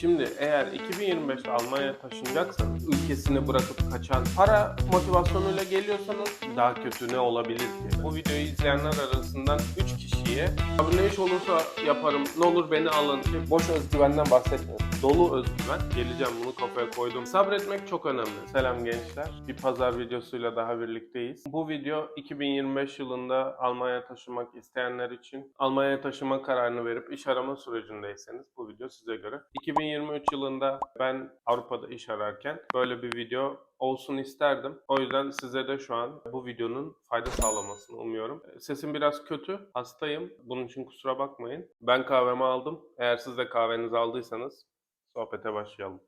Şimdi eğer 2025'te Almanya'ya taşınacaksanız ülkesini bırakıp kaçan para motivasyonuyla geliyorsanız daha kötü ne olabilir ki? Bu videoyu izleyenler arasından 3 kişiye abi ne iş olursa yaparım ne olur beni alın. Boş özgüvenden bahsetmiyorum. Dolu özgüven. Geleceğim bunu kafaya koydum. Sabretmek çok önemli. Selam gençler. Bir pazar videosuyla daha birlikteyiz. Bu video 2025 yılında Almanya'ya taşımak isteyenler için Almanya'ya taşıma kararını verip iş arama sürecindeyseniz bu video size göre. 2023 yılında ben Avrupa'da iş ararken böyle bir video olsun isterdim. O yüzden size de şu an bu videonun fayda sağlamasını umuyorum. Sesim biraz kötü, hastayım. Bunun için kusura bakmayın. Ben kahvemi aldım. Eğer siz de kahvenizi aldıysanız sohbete başlayalım.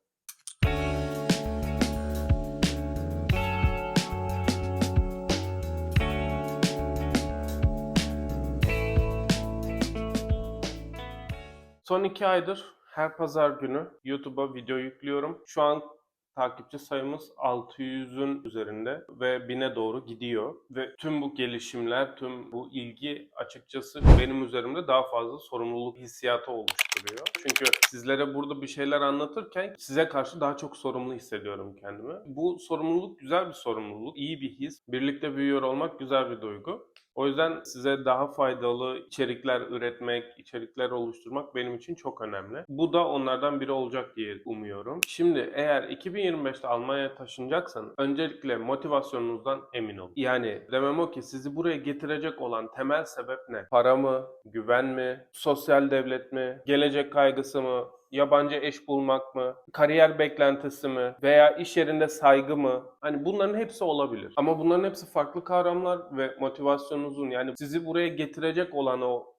Son iki aydır her pazar günü YouTube'a video yüklüyorum. Şu an takipçi sayımız 600'ün üzerinde ve 1000'e doğru gidiyor. Ve tüm bu gelişimler, tüm bu ilgi açıkçası benim üzerimde daha fazla sorumluluk hissiyatı oluşturuyor. Çünkü sizlere burada bir şeyler anlatırken size karşı daha çok sorumlu hissediyorum kendimi. Bu sorumluluk güzel bir sorumluluk, iyi bir his. Birlikte büyüyor olmak güzel bir duygu. O yüzden size daha faydalı içerikler üretmek, içerikler oluşturmak benim için çok önemli. Bu da onlardan biri olacak diye umuyorum. Şimdi eğer 2025'te Almanya'ya taşınacaksanız öncelikle motivasyonunuzdan emin olun. Yani demem o ki sizi buraya getirecek olan temel sebep ne? Para mı? Güven mi? Sosyal devlet mi? Gelecek kaygısı mı? yabancı eş bulmak mı, kariyer beklentisi mi veya iş yerinde saygı mı? Hani bunların hepsi olabilir. Ama bunların hepsi farklı kavramlar ve motivasyonunuzun yani sizi buraya getirecek olan o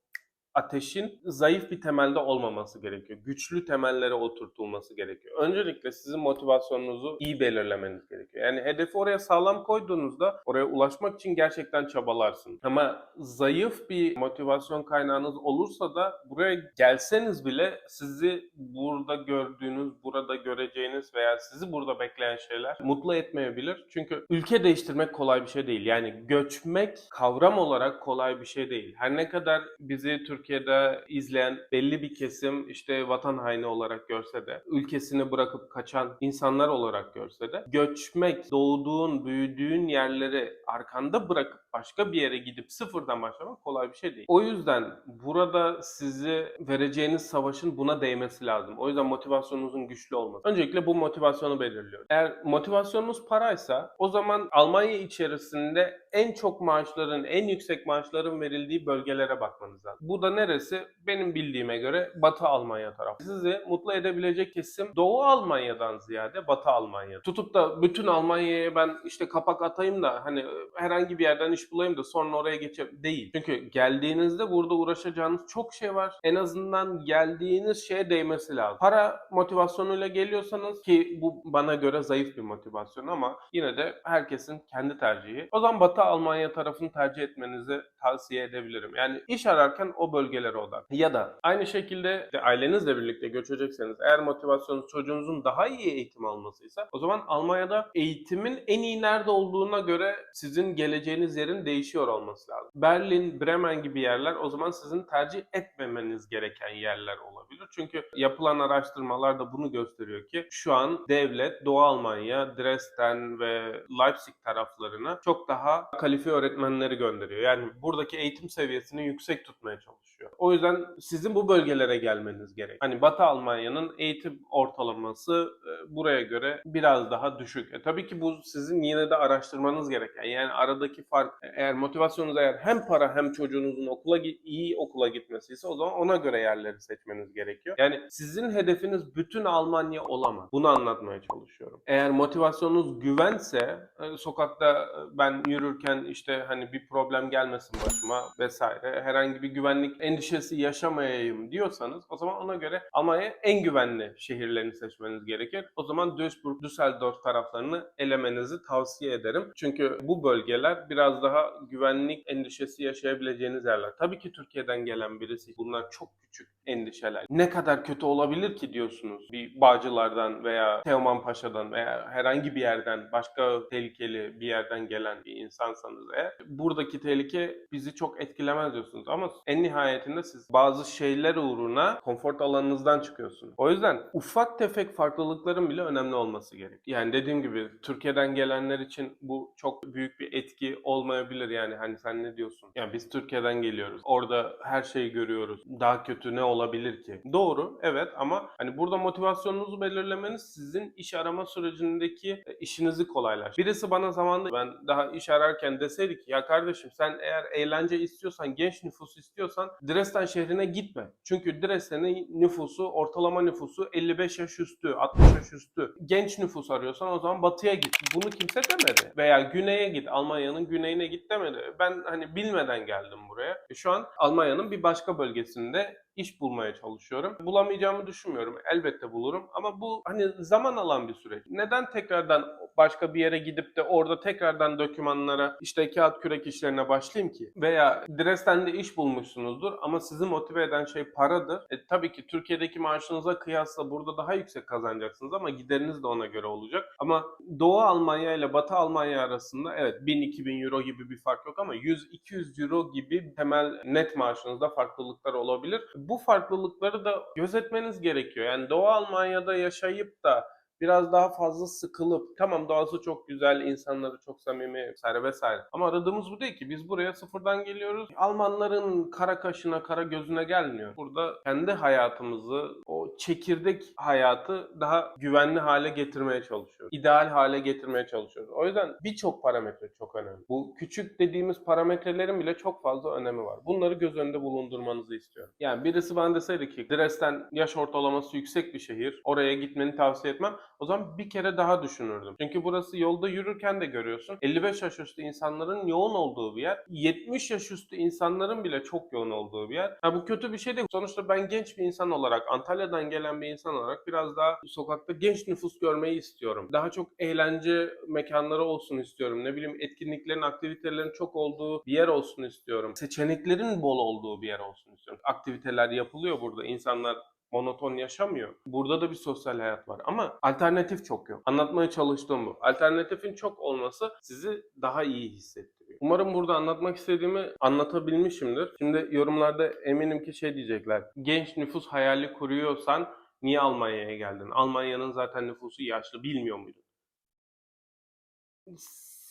ateşin zayıf bir temelde olmaması gerekiyor. Güçlü temellere oturtulması gerekiyor. Öncelikle sizin motivasyonunuzu iyi belirlemeniz gerekiyor. Yani hedefi oraya sağlam koyduğunuzda oraya ulaşmak için gerçekten çabalarsınız. Ama zayıf bir motivasyon kaynağınız olursa da buraya gelseniz bile sizi burada gördüğünüz, burada göreceğiniz veya sizi burada bekleyen şeyler mutlu etmeyebilir. Çünkü ülke değiştirmek kolay bir şey değil. Yani göçmek kavram olarak kolay bir şey değil. Her ne kadar bizi Türkiye'de izleyen belli bir kesim işte vatan haini olarak görse de, ülkesini bırakıp kaçan insanlar olarak görse de, göçmek, doğduğun, büyüdüğün yerleri arkanda bırakıp başka bir yere gidip sıfırdan başlamak kolay bir şey değil. O yüzden burada sizi vereceğiniz savaşın buna değmesi lazım. O yüzden motivasyonunuzun güçlü olması. Öncelikle bu motivasyonu belirliyor. Eğer motivasyonunuz paraysa o zaman Almanya içerisinde en çok maaşların, en yüksek maaşların verildiği bölgelere bakmanız lazım. Bu da neresi? Benim bildiğime göre Batı Almanya tarafı. Sizi mutlu edebilecek kesim Doğu Almanya'dan ziyade Batı Almanya. Tutup da bütün Almanya'ya ben işte kapak atayım da hani herhangi bir yerden iş bulayım da sonra oraya geçeyim değil. Çünkü geldiğinizde burada uğraşacağınız çok şey var. En azından geldiğiniz şeye değmesi lazım. Para motivasyonuyla geliyorsanız ki bu bana göre zayıf bir motivasyon ama yine de herkesin kendi tercihi. O zaman Batı Almanya tarafını tercih etmenizi tavsiye edebilirim. Yani iş ararken o bölgelere odak. Ya da aynı şekilde de ailenizle birlikte göçecekseniz eğer motivasyonunuz çocuğunuzun daha iyi eğitim almasıysa o zaman Almanya'da eğitimin en iyi nerede olduğuna göre sizin geleceğiniz yerin değişiyor olması lazım. Berlin, Bremen gibi yerler o zaman sizin tercih etmemeniz gereken yerler olabilir. Çünkü yapılan araştırmalar da bunu gösteriyor ki şu an devlet Doğu Almanya, Dresden ve Leipzig taraflarına çok daha kalifiye öğretmenleri gönderiyor. Yani buradaki eğitim seviyesini yüksek tutmaya çalışıyor. O yüzden sizin bu bölgelere gelmeniz gerek. Hani Batı Almanya'nın eğitim ortalaması e, buraya göre biraz daha düşük. E, tabii ki bu sizin yine de araştırmanız gereken. Yani aradaki fark eğer motivasyonunuz eğer hem para hem çocuğunuzun okula iyi okula gitmesi ise o zaman ona göre yerleri seçmeniz gerekiyor. Yani sizin hedefiniz bütün Almanya olamaz. Bunu anlatmaya çalışıyorum. Eğer motivasyonunuz güvense e, sokakta e, ben yürürken işte hani bir problem gelmesin başıma vesaire herhangi bir güvenlik endişesi yaşamayayım diyorsanız o zaman ona göre Almanya en güvenli şehirlerini seçmeniz gerekir. o zaman Duisburg, Düsseldorf taraflarını elemenizi tavsiye ederim. Çünkü bu bölgeler biraz daha güvenlik endişesi yaşayabileceğiniz yerler. Tabii ki Türkiye'den gelen birisi bunlar çok küçük endişeler. Ne kadar kötü olabilir ki diyorsunuz bir Bağcılar'dan veya Teoman Paşa'dan veya herhangi bir yerden başka tehlikeli bir yerden gelen bir insansanız eğer buradaki tehlike bizi çok etkilemez diyorsunuz ama en nihayetinde siz bazı şeyler uğruna konfor alanınızdan çıkıyorsunuz. O yüzden ufak tefek farklılıkların bile önemli olması gerek. Yani dediğim gibi Türkiye'den gelenler için bu çok büyük bir etki olmayabilir yani hani sen ne diyorsun? Yani biz Türkiye'den geliyoruz. Orada her şeyi görüyoruz. Daha kötü ne olabilir ki? Doğru evet ama hani burada motivasyonunuzu belirlemeniz sizin iş arama sürecindeki e, işinizi kolaylaştırır. Birisi bana zamanında ben daha iş ararken deseydi ki ya kardeşim sen eğer eğlence istiyorsan, genç nüfus istiyorsan Dresden şehrine gitme. Çünkü Dresden'in nüfusu, ortalama nüfusu 55 yaş üstü, 60 yaş üstü. Genç nüfus arıyorsan o zaman batıya git. Bunu kimse demedi. Veya güneye git, Almanya'nın güneyine git demedi. Ben hani bilmeden geldim buraya. E Şu an Almanya'nın bir başka bölgesinde iş bulmaya çalışıyorum. Bulamayacağımı düşünmüyorum. Elbette bulurum ama bu hani zaman alan bir süreç. Neden tekrardan başka bir yere gidip de orada tekrardan dokümanlara işte kağıt kürek işlerine başlayayım ki? Veya Dresden'de iş bulmuşsunuzdur ama sizi motive eden şey paradır. E, tabii ki Türkiye'deki maaşınıza kıyasla burada daha yüksek kazanacaksınız ama gideriniz de ona göre olacak. Ama Doğu Almanya ile Batı Almanya arasında evet 1000-2000 euro gibi bir fark yok ama 100-200 euro gibi temel net maaşınızda farklılıklar olabilir. Bu farklılıkları da gözetmeniz gerekiyor. Yani Doğu Almanya'da yaşayıp da biraz daha fazla sıkılıp tamam doğası çok güzel, insanları çok samimi vesaire vesaire. Ama aradığımız bu değil ki. Biz buraya sıfırdan geliyoruz. Almanların kara kaşına, kara gözüne gelmiyor. Burada kendi hayatımızı, o çekirdek hayatı daha güvenli hale getirmeye çalışıyoruz. İdeal hale getirmeye çalışıyoruz. O yüzden birçok parametre çok önemli. Bu küçük dediğimiz parametrelerin bile çok fazla önemi var. Bunları göz önünde bulundurmanızı istiyorum. Yani birisi bana deseydi ki Dresden yaş ortalaması yüksek bir şehir. Oraya gitmeni tavsiye etmem. O zaman bir kere daha düşünürdüm. Çünkü burası yolda yürürken de görüyorsun. 55 yaş üstü insanların yoğun olduğu bir yer. 70 yaş üstü insanların bile çok yoğun olduğu bir yer. Ha bu kötü bir şey değil. Sonuçta ben genç bir insan olarak, Antalya'dan gelen bir insan olarak biraz daha sokakta genç nüfus görmeyi istiyorum. Daha çok eğlence mekanları olsun istiyorum. Ne bileyim etkinliklerin, aktivitelerin çok olduğu bir yer olsun istiyorum. Seçeneklerin bol olduğu bir yer olsun istiyorum. Aktiviteler yapılıyor burada. İnsanlar monoton yaşamıyor. Burada da bir sosyal hayat var ama alternatif çok yok. Anlatmaya çalıştığım bu. Alternatifin çok olması sizi daha iyi hissettiriyor. Umarım burada anlatmak istediğimi anlatabilmişimdir. Şimdi yorumlarda eminim ki şey diyecekler. Genç nüfus hayali kuruyorsan niye Almanya'ya geldin? Almanya'nın zaten nüfusu yaşlı bilmiyor muydun?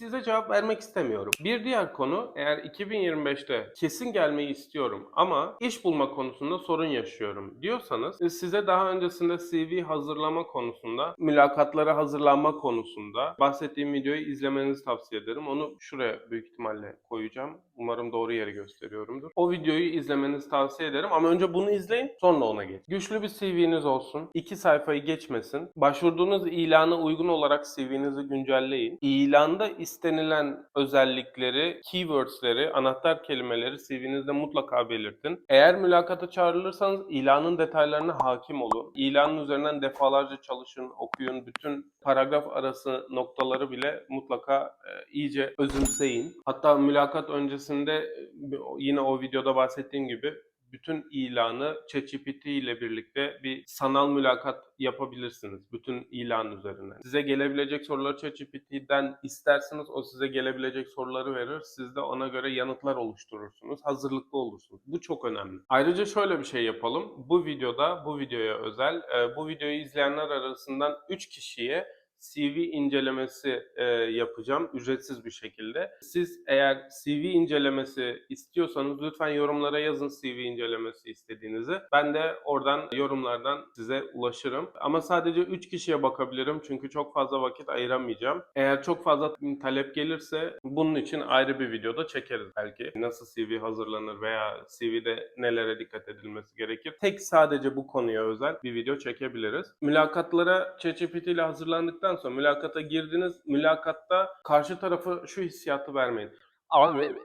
Size cevap vermek istemiyorum. Bir diğer konu eğer 2025'te kesin gelmeyi istiyorum ama iş bulma konusunda sorun yaşıyorum diyorsanız e, size daha öncesinde CV hazırlama konusunda, mülakatlara hazırlanma konusunda bahsettiğim videoyu izlemenizi tavsiye ederim. Onu şuraya büyük ihtimalle koyacağım. Umarım doğru yeri gösteriyorumdur. O videoyu izlemenizi tavsiye ederim ama önce bunu izleyin sonra ona geç. Güçlü bir CV'niz olsun. iki sayfayı geçmesin. Başvurduğunuz ilana uygun olarak CV'nizi güncelleyin. İlanda istenilen özellikleri, keywordsleri, anahtar kelimeleri CV'nizde mutlaka belirtin. Eğer mülakata çağrılırsanız ilanın detaylarına hakim olun. İlanın üzerinden defalarca çalışın, okuyun. Bütün paragraf arası noktaları bile mutlaka e, iyice özümseyin. Hatta mülakat öncesinde e, yine o videoda bahsettiğim gibi bütün ilanı ChatGPT ile birlikte bir sanal mülakat yapabilirsiniz bütün ilan üzerine. Size gelebilecek soruları ChatGPT'den isterseniz o size gelebilecek soruları verir. Siz de ona göre yanıtlar oluşturursunuz. Hazırlıklı olursunuz. Bu çok önemli. Ayrıca şöyle bir şey yapalım. Bu videoda, bu videoya özel, bu videoyu izleyenler arasından 3 kişiye CV incelemesi e, yapacağım ücretsiz bir şekilde. Siz eğer CV incelemesi istiyorsanız lütfen yorumlara yazın CV incelemesi istediğinizi. Ben de oradan yorumlardan size ulaşırım. Ama sadece 3 kişiye bakabilirim çünkü çok fazla vakit ayıramayacağım. Eğer çok fazla talep gelirse bunun için ayrı bir videoda çekeriz belki. Nasıl CV hazırlanır veya CV'de nelere dikkat edilmesi gerekir. Tek sadece bu konuya özel bir video çekebiliriz. Mülakatlara ChatGPT ile hazırlandıktan sonra mülakata girdiniz. Mülakatta karşı tarafı şu hissiyatı vermeyin. Abi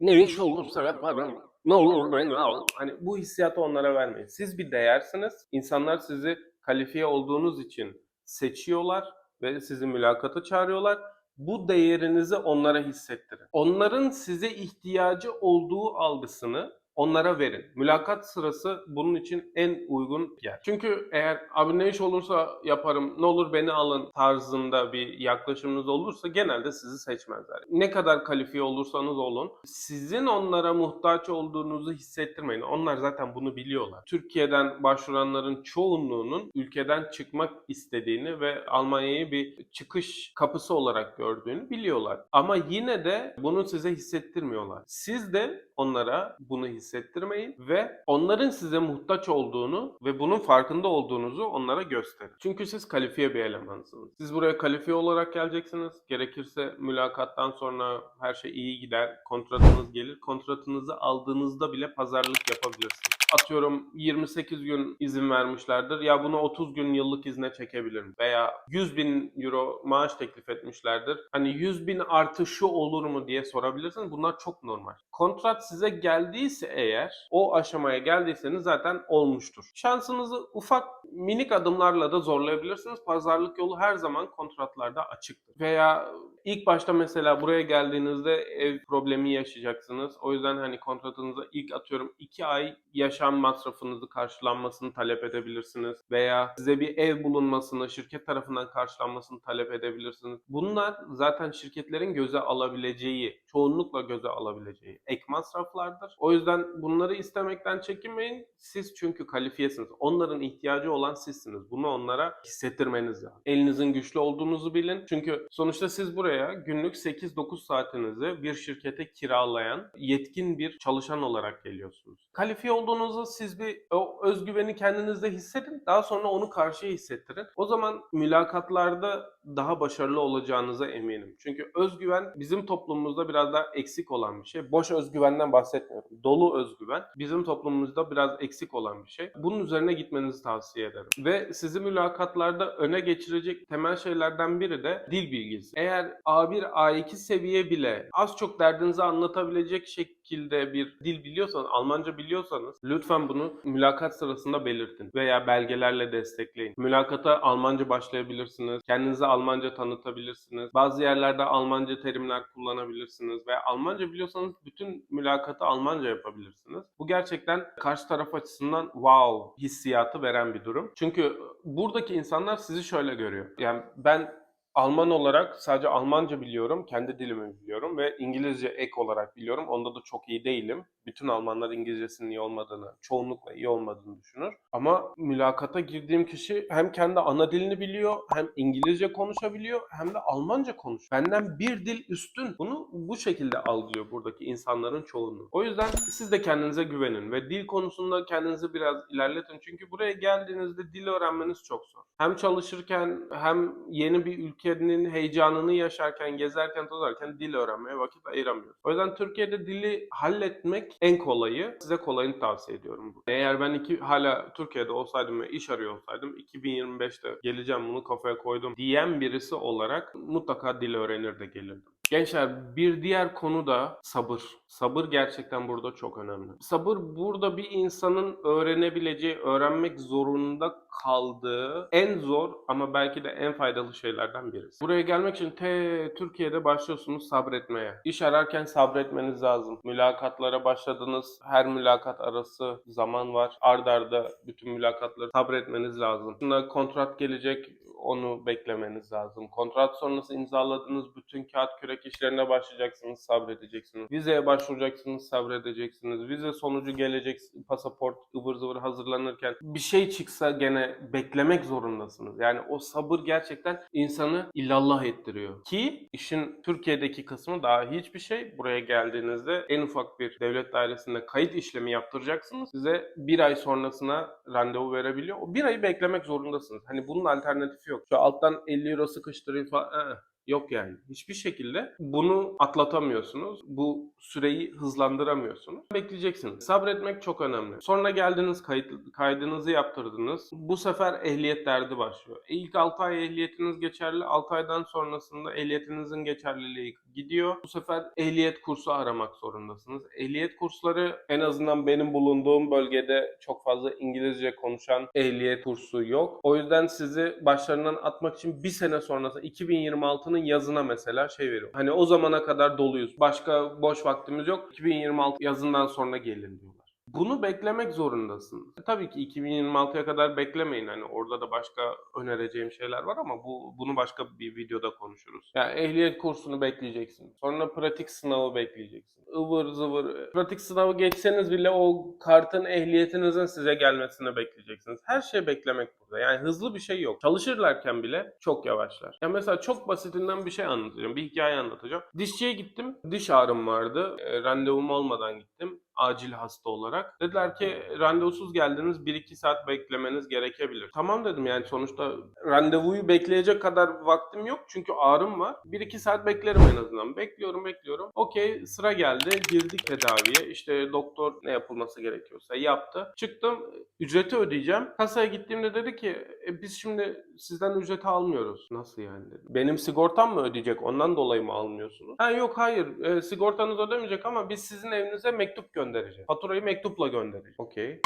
ne iş olursa yaparım. Ne olur beni al. Hani bu hissiyatı onlara vermeyin. Siz bir değersiniz. İnsanlar sizi kalifiye olduğunuz için seçiyorlar ve sizi mülakata çağırıyorlar. Bu değerinizi onlara hissettirin. Onların size ihtiyacı olduğu algısını onlara verin. Mülakat sırası bunun için en uygun yer. Çünkü eğer abi ne iş olursa yaparım, ne olur beni alın tarzında bir yaklaşımınız olursa genelde sizi seçmezler. Ne kadar kalifiye olursanız olun, sizin onlara muhtaç olduğunuzu hissettirmeyin. Onlar zaten bunu biliyorlar. Türkiye'den başvuranların çoğunluğunun ülkeden çıkmak istediğini ve Almanya'yı bir çıkış kapısı olarak gördüğünü biliyorlar. Ama yine de bunu size hissettirmiyorlar. Siz de onlara bunu hissettirmeyin ve onların size muhtaç olduğunu ve bunun farkında olduğunuzu onlara gösterin. Çünkü siz kalifiye bir elemansınız. Siz buraya kalifiye olarak geleceksiniz. Gerekirse mülakattan sonra her şey iyi gider, kontratınız gelir. Kontratınızı aldığınızda bile pazarlık yapabilirsiniz. Atıyorum 28 gün izin vermişlerdir. Ya bunu 30 gün yıllık izne çekebilirim. Veya 100 bin euro maaş teklif etmişlerdir. Hani 100 bin artı şu olur mu diye sorabilirsiniz. Bunlar çok normal. Kontrat size geldiyse eğer o aşamaya geldiyseniz zaten olmuştur. Şansınızı ufak minik adımlarla da zorlayabilirsiniz. Pazarlık yolu her zaman kontratlarda açıktır. Veya ilk başta mesela buraya geldiğinizde ev problemi yaşayacaksınız. O yüzden hani kontratınıza ilk atıyorum 2 ay yaşam masrafınızı karşılanmasını talep edebilirsiniz. Veya size bir ev bulunmasını, şirket tarafından karşılanmasını talep edebilirsiniz. Bunlar zaten şirketlerin göze alabileceği, çoğunlukla göze alabileceği ek masraflardır. O yüzden bunları istemekten çekinmeyin. Siz çünkü kalifiyesiniz. Onların ihtiyacı olan sizsiniz. Bunu onlara hissettirmeniz lazım. Elinizin güçlü olduğunuzu bilin. Çünkü sonuçta siz buraya günlük 8-9 saatinizi bir şirkete kiralayan yetkin bir çalışan olarak geliyorsunuz. Kalifiye olduğunuzu siz bir o özgüveni kendinizde hissedin. Daha sonra onu karşıya hissettirin. O zaman mülakatlarda daha başarılı olacağınıza eminim. Çünkü özgüven bizim toplumumuzda biraz daha eksik olan bir şey. Boş özgüvenden bahsetmiyorum. Dolu özgüven bizim toplumumuzda biraz eksik olan bir şey. Bunun üzerine gitmenizi tavsiye ederim. Ve sizi mülakatlarda öne geçirecek temel şeylerden biri de dil bilgisi. Eğer A1, A2 seviye bile az çok derdinizi anlatabilecek şekilde bir dil biliyorsanız, Almanca biliyorsanız lütfen bunu mülakat sırasında belirtin veya belgelerle destekleyin. Mülakata Almanca başlayabilirsiniz. Kendinizi Almanca tanıtabilirsiniz. Bazı yerlerde Almanca terimler kullanabilirsiniz ve Almanca biliyorsanız bütün mülakatı Almanca yapabilirsiniz. Bu gerçekten karşı taraf açısından wow hissiyatı veren bir durum. Çünkü buradaki insanlar sizi şöyle görüyor. Yani ben Alman olarak sadece Almanca biliyorum, kendi dilimi biliyorum ve İngilizce ek olarak biliyorum. Onda da çok iyi değilim. Bütün Almanlar İngilizcesinin iyi olmadığını, çoğunlukla iyi olmadığını düşünür. Ama mülakata girdiğim kişi hem kendi ana dilini biliyor, hem İngilizce konuşabiliyor, hem de Almanca konuşuyor. Benden bir dil üstün. Bunu bu şekilde algılıyor buradaki insanların çoğunluğu. O yüzden siz de kendinize güvenin ve dil konusunda kendinizi biraz ilerletin. Çünkü buraya geldiğinizde dil öğrenmeniz çok zor. Hem çalışırken hem yeni bir ülkenin heyecanını yaşarken, gezerken, tozarken dil öğrenmeye vakit ayıramıyoruz. O yüzden Türkiye'de dili halletmek en kolayı. Size kolayını tavsiye ediyorum. bu. Eğer ben iki, hala Türkiye'de olsaydım ve iş arıyor olsaydım 2025'te geleceğim bunu kafaya koydum diyen birisi olarak mutlaka dil öğrenir de gelirdim. Gençler bir diğer konu da sabır. Sabır gerçekten burada çok önemli. Sabır burada bir insanın öğrenebileceği, öğrenmek zorunda kaldığı en zor ama belki de en faydalı şeylerden birisi. Buraya gelmek için te Türkiye'de başlıyorsunuz sabretmeye. İş ararken sabretmeniz lazım. Mülakatlara başladınız. Her mülakat arası zaman var. Ard arda bütün mülakatları sabretmeniz lazım. Sonra kontrat gelecek onu beklemeniz lazım. Kontrat sonrası imzaladığınız bütün kağıt kürek işlerine başlayacaksınız, sabredeceksiniz. Vizeye başvuracaksınız, sabredeceksiniz. Vize sonucu gelecek, pasaport ıvır zıvır hazırlanırken bir şey çıksa gene beklemek zorundasınız. Yani o sabır gerçekten insanı illallah ettiriyor. Ki işin Türkiye'deki kısmı daha hiçbir şey. Buraya geldiğinizde en ufak bir devlet dairesinde kayıt işlemi yaptıracaksınız. Size bir ay sonrasına randevu verebiliyor. O bir ayı beklemek zorundasınız. Hani bunun alternatifi yok. Şu alttan 50 euro sıkıştırayım falan. ı-ı. Yok yani. Hiçbir şekilde bunu atlatamıyorsunuz. Bu süreyi hızlandıramıyorsunuz. Bekleyeceksiniz. Sabretmek çok önemli. Sonra geldiniz kayıt, kaydınızı yaptırdınız. Bu sefer ehliyet derdi başlıyor. İlk 6 ay ehliyetiniz geçerli. 6 aydan sonrasında ehliyetinizin geçerliliği gidiyor. Bu sefer ehliyet kursu aramak zorundasınız. Ehliyet kursları en azından benim bulunduğum bölgede çok fazla İngilizce konuşan ehliyet kursu yok. O yüzden sizi başlarından atmak için bir sene sonrası 2026'nın yazına mesela şey veriyor. Hani o zamana kadar doluyuz. Başka boş vaktimiz yok. 2026 yazından sonra gelin diyorlar. Bunu beklemek zorundasınız. E, Tabii ki 2026'ya kadar beklemeyin. Hani orada da başka önereceğim şeyler var ama bu bunu başka bir videoda konuşuruz. Yani ehliyet kursunu bekleyeceksin. Sonra pratik sınavı bekleyeceksin. ıvır zıvır. Pratik sınavı geçseniz bile o kartın ehliyetinizin size gelmesini bekleyeceksiniz. Her şey beklemek burada. Yani hızlı bir şey yok. Çalışırlarken bile çok yavaşlar. Ya mesela çok basitinden bir şey anlatacağım. Bir hikaye anlatacağım. Dişçiye gittim. Diş ağrım vardı. E, randevum olmadan gittim acil hasta olarak. Dediler ki randevusuz geldiniz 1-2 saat beklemeniz gerekebilir. Tamam dedim yani sonuçta randevuyu bekleyecek kadar vaktim yok çünkü ağrım var. 1-2 saat beklerim en azından. Bekliyorum bekliyorum. Okey sıra geldi. Girdik tedaviye. İşte doktor ne yapılması gerekiyorsa yaptı. Çıktım ücreti ödeyeceğim. Kasaya gittiğimde dedi ki "E, biz şimdi sizden ücreti almıyoruz. Nasıl yani dedi. Benim sigortam mı ödeyecek ondan dolayı mı almıyorsunuz? Ha yok hayır e, sigortanız ödemeyecek ama biz sizin evinize mektup göndereceğiz. Faturayı mektupla göndereceğiz. Okey.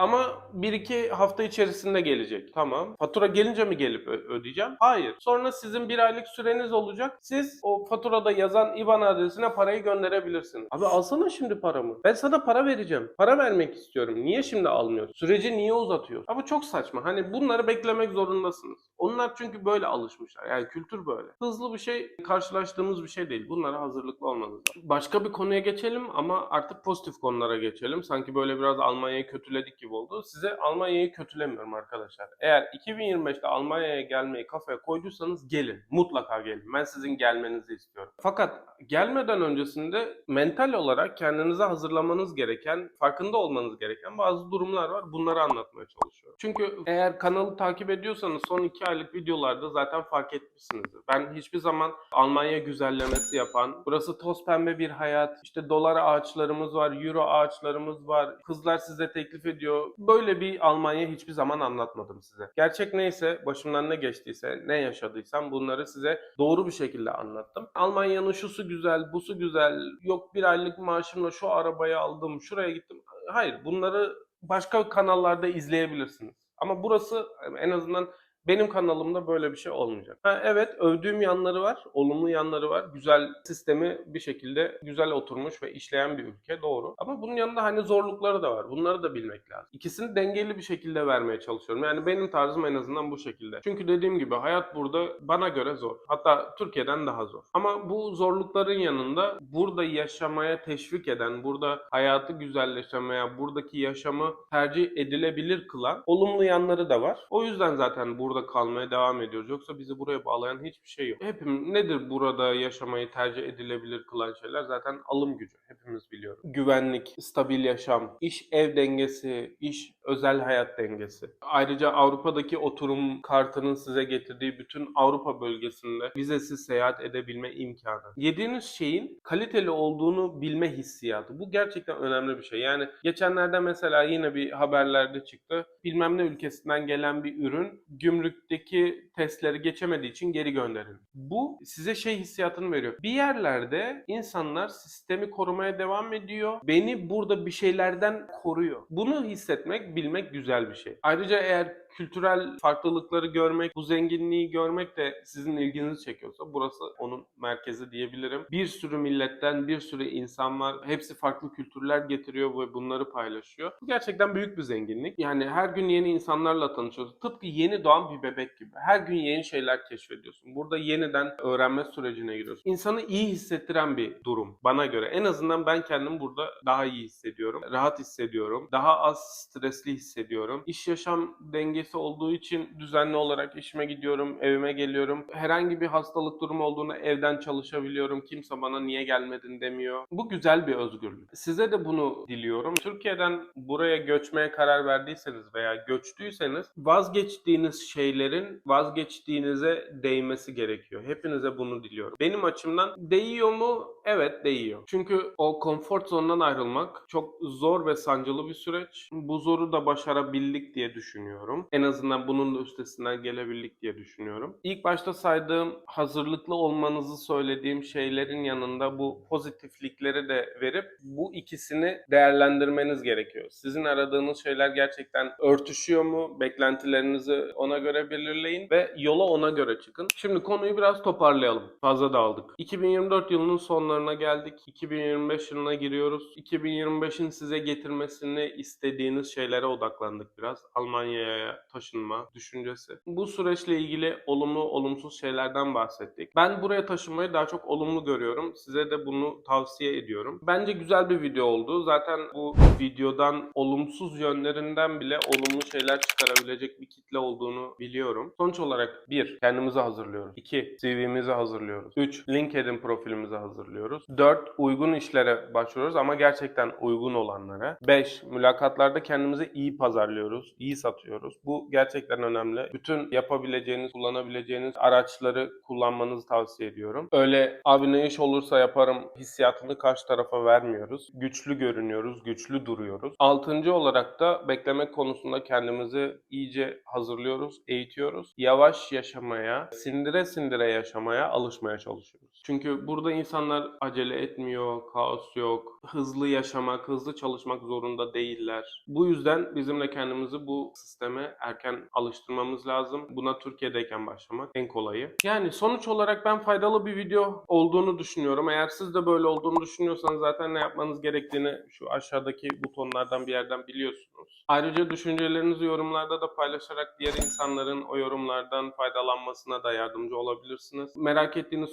Ama bir iki hafta içerisinde gelecek. Tamam. Fatura gelince mi gelip ödeyeceğim? Hayır. Sonra sizin bir aylık süreniz olacak. Siz o faturada yazan IBAN adresine parayı gönderebilirsiniz. Abi alsana şimdi paramı. Ben sana para vereceğim. Para vermek istiyorum. Niye şimdi almıyorsun? Süreci niye uzatıyor? Ama çok saçma. Hani bunları beklemek zorundasınız. Onlar çünkü böyle alışmışlar. Yani kültür böyle. Hızlı bir şey karşılaştığımız bir şey değil. Bunlara hazırlıklı olmanız lazım. Başka bir konuya geçelim ama artık pozitif konulara geçelim. Sanki böyle biraz Almanya'yı kötüledik gibi oldu. Size Almanya'yı kötülemiyorum arkadaşlar. Eğer 2025'te Almanya'ya gelmeyi kafaya koyduysanız gelin. Mutlaka gelin. Ben sizin gelmenizi istiyorum. Fakat gelmeden öncesinde mental olarak kendinize hazırlamanız gereken, farkında olmanız gereken bazı durumlar var. Bunları anlatmaya çalışıyorum. Çünkü eğer kanalı takip ediyorsanız son iki aylık videolarda zaten fark etmişsinizdir. Ben hiçbir zaman Almanya güzellemesi yapan, burası toz pembe bir hayat, işte dolar ağaçlarımız var, euro ağaçlarımız var, kızlar size teklif ediyor. Böyle bir Almanya hiçbir zaman anlatmadım size. Gerçek neyse, başımdan ne geçtiyse, ne yaşadıysam bunları size doğru bir şekilde anlattım. Almanya'nın şusu güzel, busu güzel, yok bir aylık maaşımla şu arabayı aldım, şuraya gittim. Hayır, bunları başka kanallarda izleyebilirsiniz. Ama burası en azından benim kanalımda böyle bir şey olmayacak. Ha, evet övdüğüm yanları var, olumlu yanları var. Güzel sistemi bir şekilde güzel oturmuş ve işleyen bir ülke doğru. Ama bunun yanında hani zorlukları da var. Bunları da bilmek lazım. İkisini dengeli bir şekilde vermeye çalışıyorum. Yani benim tarzım en azından bu şekilde. Çünkü dediğim gibi hayat burada bana göre zor. Hatta Türkiye'den daha zor. Ama bu zorlukların yanında burada yaşamaya teşvik eden, burada hayatı güzelleşen veya buradaki yaşamı tercih edilebilir kılan olumlu yanları da var. O yüzden zaten burada kalmaya devam ediyoruz. Yoksa bizi buraya bağlayan hiçbir şey yok. Hepim nedir burada yaşamayı tercih edilebilir kılan şeyler? Zaten alım gücü. Hepimiz biliyoruz. Güvenlik, stabil yaşam, iş ev dengesi, iş özel hayat dengesi. Ayrıca Avrupa'daki oturum kartının size getirdiği bütün Avrupa bölgesinde vizesiz seyahat edebilme imkanı. Yediğiniz şeyin kaliteli olduğunu bilme hissiyatı. Bu gerçekten önemli bir şey. Yani geçenlerde mesela yine bir haberlerde çıktı. Bilmem ne ülkesinden gelen bir ürün gümrükteki testleri geçemediği için geri gönderildi. Bu size şey hissiyatını veriyor. Bir yerlerde insanlar sistemi korumaya devam ediyor. Beni burada bir şeylerden koruyor. Bunu hissetmek, bilmek güzel bir şey. Ayrıca eğer kültürel farklılıkları görmek, bu zenginliği görmek de sizin ilginizi çekiyorsa burası onun merkezi diyebilirim. Bir sürü milletten bir sürü insan var. Hepsi farklı kültürler getiriyor ve bunları paylaşıyor. Bu gerçekten büyük bir zenginlik. Yani her gün yeni insanlarla tanışıyorsun. Tıpkı yeni doğan bir bebek gibi. Her gün yeni şeyler keşfediyorsun. Burada yeniden öğrenme sürecine giriyorsun. İnsanı iyi hissettiren bir durum bana göre. En azından ben kendim burada daha iyi hissediyorum. Rahat hissediyorum. Daha az stresli hissediyorum. İş yaşam dengesi olduğu için düzenli olarak işime gidiyorum, evime geliyorum. Herhangi bir hastalık durumu olduğunda evden çalışabiliyorum. Kimse bana niye gelmedin demiyor. Bu güzel bir özgürlük. Size de bunu diliyorum. Türkiye'den buraya göçmeye karar verdiyseniz veya göçtüyseniz vazgeçtiğiniz şeylerin vazgeçtiğinize değmesi gerekiyor. Hepinize bunu diliyorum. Benim açımdan değiyor mu? Evet değiyor. Çünkü o konfor zonundan ayrılmak çok zor ve sancılı bir süreç. Bu zoru da başarabildik diye düşünüyorum. En azından bunun da üstesinden gelebildik diye düşünüyorum. İlk başta saydığım hazırlıklı olmanızı söylediğim şeylerin yanında bu pozitiflikleri de verip bu ikisini değerlendirmeniz gerekiyor. Sizin aradığınız şeyler gerçekten örtüşüyor mu? Beklentilerinizi ona göre belirleyin ve yola ona göre çıkın. Şimdi konuyu biraz toparlayalım. Fazla dağıldık. 2024 yılının sonlarına geldik. 2025 yılına giriyoruz. 2025'in size getirmesini istediğiniz şeylere odaklandık biraz. Almanya'ya taşınma düşüncesi. Bu süreçle ilgili olumlu olumsuz şeylerden bahsettik. Ben buraya taşınmayı daha çok olumlu görüyorum. Size de bunu tavsiye ediyorum. Bence güzel bir video oldu. Zaten bu videodan olumsuz yönlerinden bile olumlu şeyler çıkarabilecek bir kitle olduğunu biliyorum. Sonuç olarak 1. Kendimizi hazırlıyoruz. 2. CV'mizi hazırlıyoruz. 3. LinkedIn profilimizi hazırlıyoruz. 4. Uygun işlere başvuruyoruz ama gerçekten uygun olanlara. 5. Mülakatlarda kendimizi iyi pazarlıyoruz. iyi satıyoruz. Bu gerçekten önemli. Bütün yapabileceğiniz, kullanabileceğiniz araçları kullanmanızı tavsiye ediyorum. Öyle abi ne iş olursa yaparım hissiyatını karşı tarafa vermiyoruz. Güçlü görünüyoruz, güçlü duruyoruz. Altıncı olarak da beklemek konusunda kendimizi iyice hazırlıyoruz, eğitiyoruz. Yavaş yaşamaya, sindire sindire yaşamaya alışmaya çalışıyoruz. Çünkü burada insanlar acele etmiyor, kaos yok. Hızlı yaşamak, hızlı çalışmak zorunda değiller. Bu yüzden bizim de kendimizi bu sisteme erken alıştırmamız lazım. Buna Türkiye'deyken başlamak en kolayı. Yani sonuç olarak ben faydalı bir video olduğunu düşünüyorum. Eğer siz de böyle olduğunu düşünüyorsanız zaten ne yapmanız gerektiğini şu aşağıdaki butonlardan bir yerden biliyorsunuz. Ayrıca düşüncelerinizi yorumlarda da paylaşarak diğer insanların o yorumlardan faydalanmasına da yardımcı olabilirsiniz. Merak ettiğiniz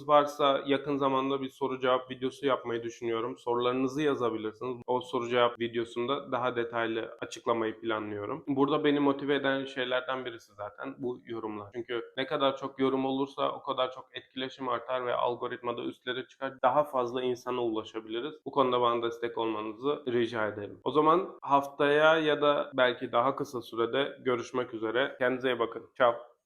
sorularınız varsa yakın zamanda bir soru cevap videosu yapmayı düşünüyorum. Sorularınızı yazabilirsiniz. O soru cevap videosunda daha detaylı açıklamayı planlıyorum. Burada beni motive eden şeylerden birisi zaten bu yorumlar. Çünkü ne kadar çok yorum olursa o kadar çok etkileşim artar ve algoritmada üstlere çıkar. Daha fazla insana ulaşabiliriz. Bu konuda bana destek olmanızı rica ederim. O zaman haftaya ya da belki daha kısa sürede görüşmek üzere. Kendinize iyi bakın. Ciao.